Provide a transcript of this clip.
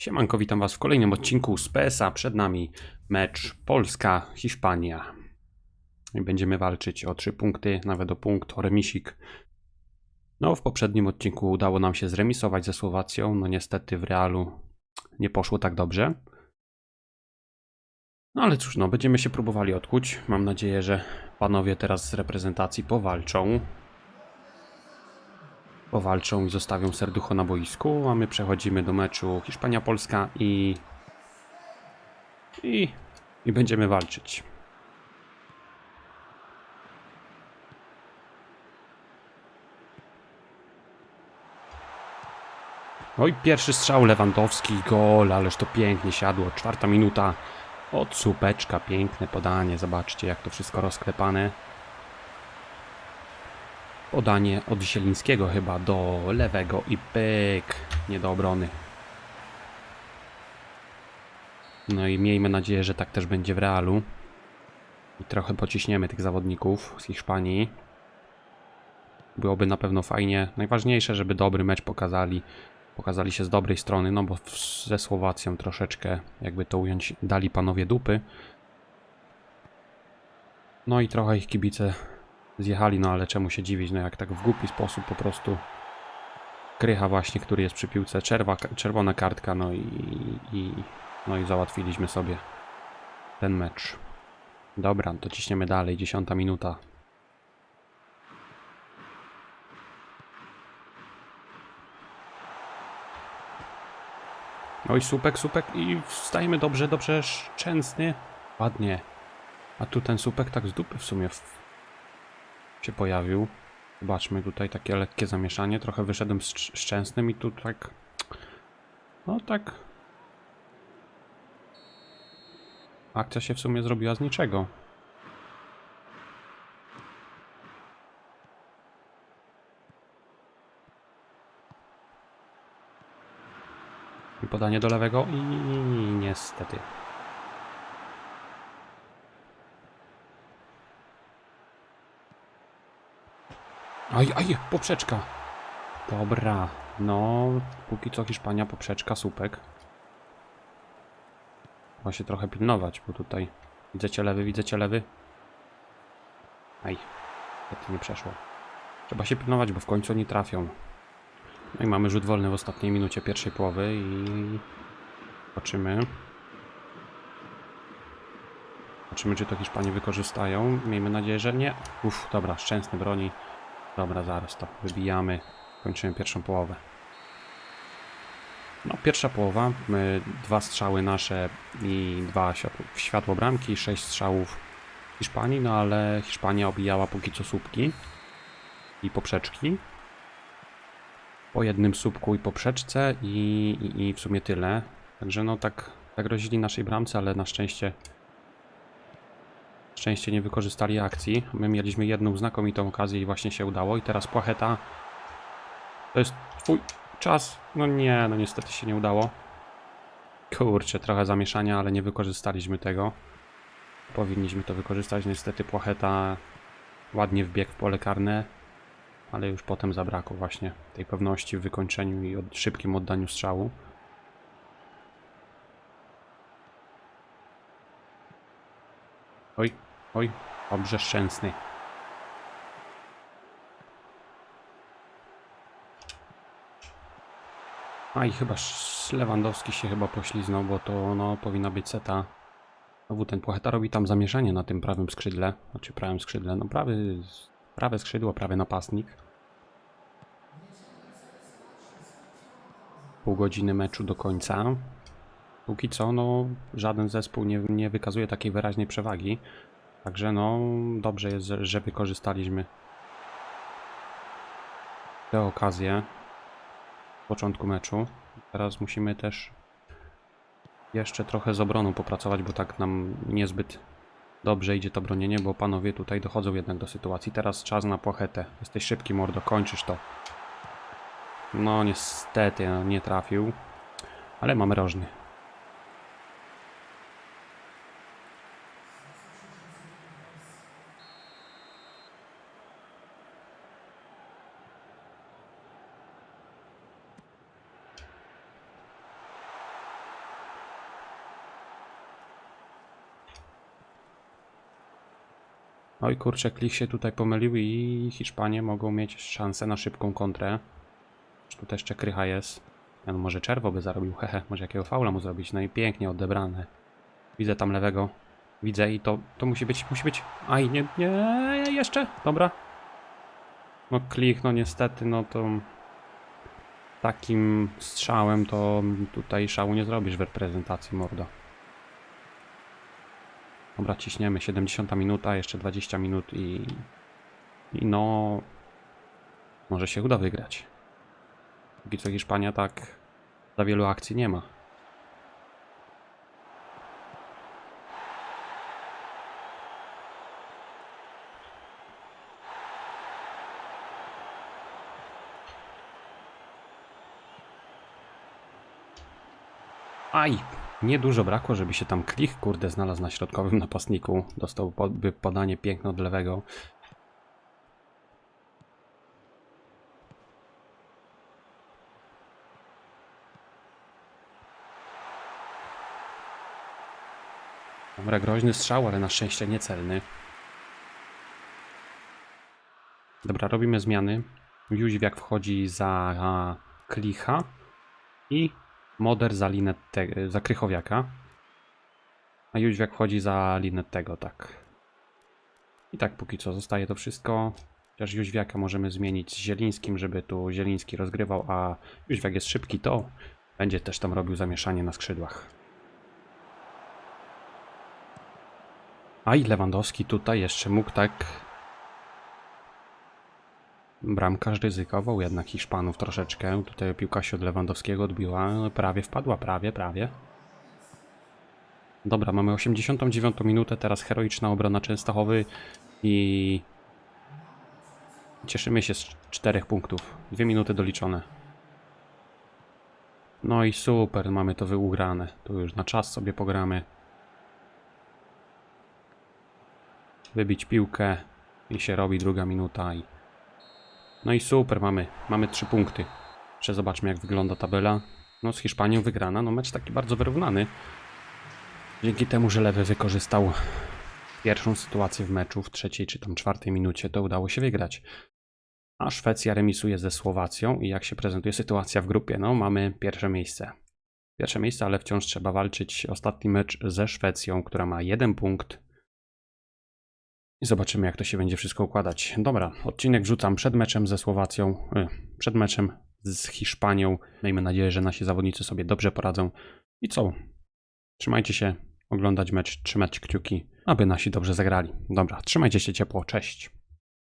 Siemanko, witam Was w kolejnym odcinku z PSA. Przed nami mecz Polska-Hiszpania. Będziemy walczyć o trzy punkty, nawet o punkt, o remisik. No, w poprzednim odcinku udało nam się zremisować ze Słowacją. No niestety w Realu nie poszło tak dobrze. No ale cóż, no, będziemy się próbowali odkuć. Mam nadzieję, że panowie teraz z reprezentacji powalczą. Powalczą i zostawią serducho na boisku, a my przechodzimy do meczu Hiszpania-Polska i... i... i będziemy walczyć. No i pierwszy strzał Lewandowski, gol, ależ to pięknie siadło. Czwarta minuta od słupeczka, piękne podanie, zobaczcie jak to wszystko rozklepane. Podanie od Zielińskiego chyba do lewego i pyk. Nie do obrony. No i miejmy nadzieję, że tak też będzie w Realu. I trochę pociśniemy tych zawodników z Hiszpanii. Byłoby na pewno fajnie. Najważniejsze, żeby dobry mecz pokazali. Pokazali się z dobrej strony, no bo ze Słowacją troszeczkę, jakby to ująć, dali panowie dupy. No i trochę ich kibice zjechali, no ale czemu się dziwić, no jak tak w głupi sposób po prostu Krycha właśnie, który jest przy piłce, czerwa, czerwona kartka, no i, i, no i załatwiliśmy sobie ten mecz. Dobra, to ciśniemy dalej, dziesiąta minuta. Oj, supek, supek i wstajemy dobrze, dobrze, szczęsny. Ładnie. A tu ten supek tak z dupy w sumie się pojawił. Zobaczmy tutaj takie lekkie zamieszanie. Trochę wyszedłem z Szcz- szczęsnym i tu tak. No tak. Akcja się w sumie zrobiła z niczego. Podanie do lewego i niestety. Aj, aj, poprzeczka. Dobra, no, póki co Hiszpania, poprzeczka, słupek. Trzeba się trochę pilnować, bo tutaj widzę cię lewy, widzę cię lewy. Aj, to nie przeszło. Trzeba się pilnować, bo w końcu oni trafią. No i mamy rzut wolny w ostatniej minucie pierwszej połowy i zobaczymy. Zobaczymy, czy to Hiszpanie wykorzystają. Miejmy nadzieję, że nie. Uff, dobra, szczęsny broni. Dobra, zaraz to wybijamy. Kończymy pierwszą połowę. No, pierwsza połowa. My, dwa strzały nasze i dwa światło, światło bramki, sześć strzałów Hiszpanii, no ale Hiszpania obijała póki co słupki i poprzeczki. Po jednym słupku i poprzeczce i, i, i w sumie tyle. Także no tak, tak grozili naszej bramce, ale na szczęście szczęście nie wykorzystali akcji. My mieliśmy jedną znakomitą okazję i właśnie się udało. I teraz Płacheta. To jest twój czas. No nie, no niestety się nie udało. Kurczę, trochę zamieszania, ale nie wykorzystaliśmy tego. Powinniśmy to wykorzystać. Niestety Płacheta ładnie wbiegł w pole karne, ale już potem zabrakło właśnie tej pewności w wykończeniu i od, szybkim oddaniu strzału. Oj, oj, dobrze szczęsny. A i chyba Lewandowski się chyba pośliznął, bo to no, powinna być seta. Znowu ten Płacheta robi tam zamieszanie na tym prawym skrzydle, znaczy prawym skrzydle, no prawy, prawe skrzydło, prawy napastnik. Pół godziny meczu do końca. Póki co, no, żaden zespół nie, nie wykazuje takiej wyraźnej przewagi. Także, no, dobrze jest, że, wykorzystaliśmy tę okazję w początku meczu. Teraz musimy też jeszcze trochę z obroną popracować, bo tak nam niezbyt dobrze idzie to bronienie, bo panowie tutaj dochodzą jednak do sytuacji. Teraz czas na płachetę. Jesteś szybki, mordo, kończysz to. No, niestety, no, nie trafił. Ale mamy rożny. Oj kurczę, klik się tutaj pomylił i Hiszpanie mogą mieć szansę na szybką kontrę. Tu też jeszcze krycha jest. Ja, no może czerwo by zarobił, hehe, może jakiego faula mu zrobić. No i pięknie odebrane. Widzę tam lewego. Widzę i to, to musi być, musi być. Aj, nie, nie, jeszcze, dobra. No klik, no niestety, no to takim strzałem to tutaj szału nie zrobisz w reprezentacji mordo. Dobra, ciśniemy. 70 minuta, jeszcze 20 minut i, i no może się uda wygrać. Póki co Hiszpania tak za wielu akcji nie ma. Aj, niedużo brakło, żeby się tam klich, kurde, znalazł na środkowym napastniku. Dostał po, by podanie piękne od lewego. Dobra, groźny strzał, ale na szczęście niecelny. Dobra, robimy zmiany. Jóźwiak wchodzi za klicha i Moder za linę te, za Krychowiaka. A Jóźwiak wchodzi za linę tego, tak. I tak póki co zostaje to wszystko. Chociaż Jóźwiaka możemy zmienić z Zielińskim, żeby tu Zieliński rozgrywał, a Jóźwiak jest szybki, to będzie też tam robił zamieszanie na skrzydłach. A i Lewandowski tutaj jeszcze mógł tak Bramkarz ryzykował jednak Hiszpanów troszeczkę. Tutaj piłka się od Lewandowskiego odbiła. Prawie wpadła, prawie, prawie. Dobra, mamy 89 minutę, teraz heroiczna obrona Częstochowy i cieszymy się z czterech punktów. Dwie minuty doliczone. No i super, mamy to wyugrane. Tu już na czas sobie pogramy. Wybić piłkę i się robi druga minuta i no i super, mamy, mamy trzy punkty. Jeszcze zobaczmy jak wygląda tabela. No z Hiszpanią wygrana, no mecz taki bardzo wyrównany. Dzięki temu, że Lewy wykorzystał pierwszą sytuację w meczu w trzeciej czy tam czwartej minucie, to udało się wygrać. A Szwecja remisuje ze Słowacją i jak się prezentuje sytuacja w grupie? No mamy pierwsze miejsce. Pierwsze miejsce, ale wciąż trzeba walczyć ostatni mecz ze Szwecją, która ma jeden punkt. I zobaczymy, jak to się będzie wszystko układać. Dobra, odcinek wrzucam przed meczem ze Słowacją, y, przed meczem z Hiszpanią. Miejmy nadzieję, że nasi zawodnicy sobie dobrze poradzą. I co? Trzymajcie się, oglądać mecz, trzymać kciuki, aby nasi dobrze zagrali. Dobra, trzymajcie się ciepło, cześć.